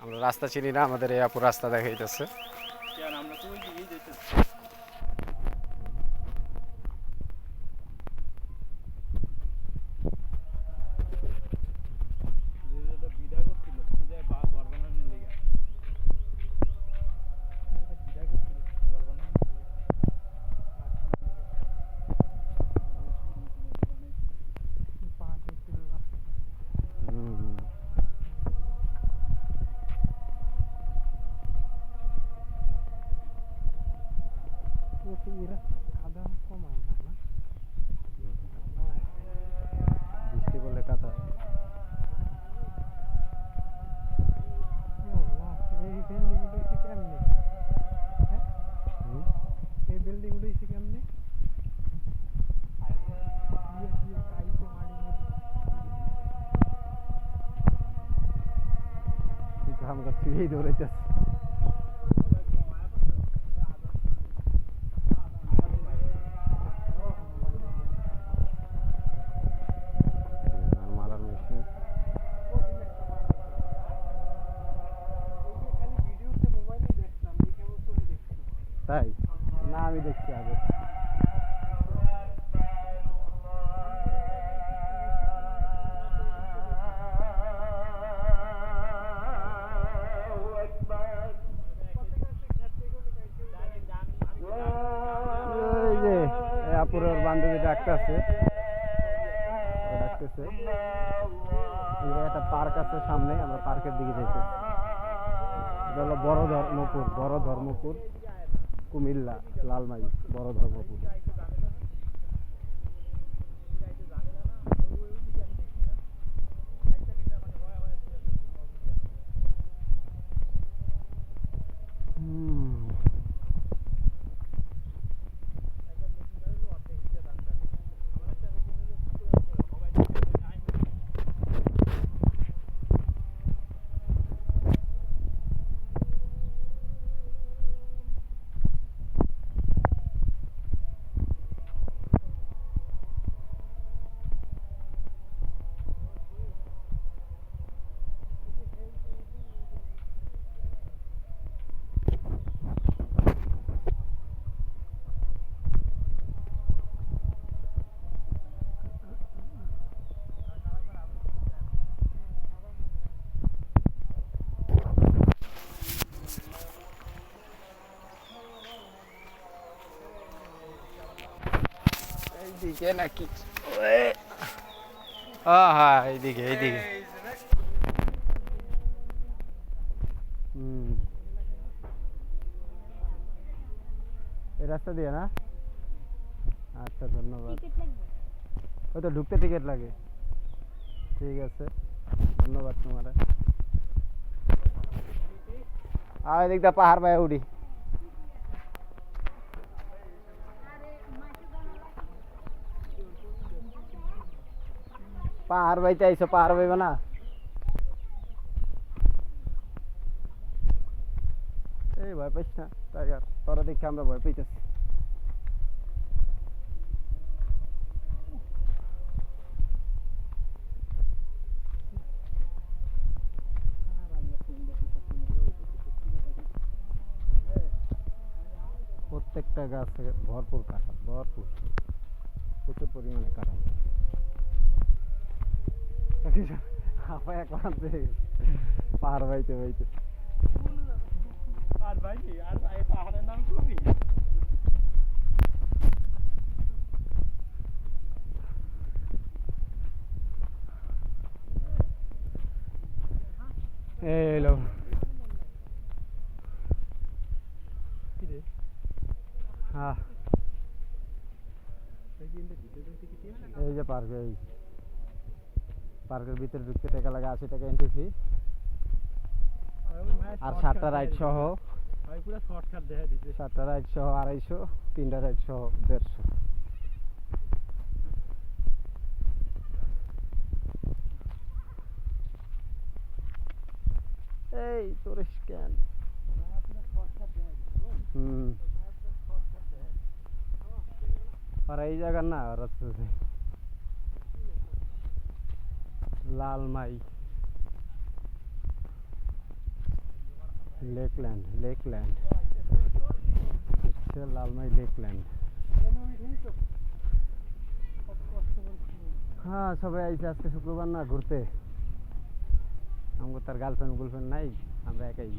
আমরা রাস্তা চিনি না আমাদের এই আপুর রাস্তা দেখাইতেছে। এরা কাদা কমায় না না বৃষ্টি পড়লে কাদা এই বিল্ডিং উঠেছে কেমনে? হ্যাঁ? হুম। এই তাই? না, আমি দেখছি আগে। ওই যে, এই আপুর ওর বান্ধবী ডাকতেছে। ডাকতেছে। একটা পার্ক আছে সামনে, আমরা পার্কের দিকে যাইতেছি। এটা বড় ধর্মপুর বড় ধর্মপুর। কুমিল্লা লালমাই বড় ধর্মপুর। এইদিকে নাকি হ্যাঁ হ্যাঁ এইদিকে এইদিকে হুম এই রাস্তা দিয়ে না আচ্ছা ধন্যবাদ ওই তো ঢুকতে টিকিট লাগে ঠিক আছে ধন্যবাদ তোমার আর এদিক দা পাহাড় পায়ে উঠি পাহাড় বাইতে আইসো পাহাড় বাইবে না এই ভয় পাইস না টাইগার তোরা দেখে আমরা ভয় পাইতেছি প্রত্যেকটা গাছে ভরপুর কাঁঠাল ভরপুর প্রচুর পরিমাণে কাঁঠাল হাফায় কাঁদছে পাহাড় বাইতে বাইতে আর ভাই কি আর এই পাহাড়ের নাম কবি এলো হ্যাঁ এই যে পার্ক এই পার্কের ভিতরে ঢুকতে টাকা লাগে আশি টাকা এন্ট্রি ফি আর সাতটা রাইড সহ। সাতটা রাইড সহ আড়াইশো তিনটা রাইড সহ দেড়শো। এই তোর স্ক্যান হুম। আর এই জায়গার না ওরা তো লাল মাই। Lakeland Lakeland. হচ্ছে লালমাই লেকল্যান্ড। হ্যাঁ সবাই আইসে আজকে শুক্রবার না ঘুরতে। আমার তার গার্লফ্রেন্ড গুলফ্রেন্ড নাই, আমরা একাই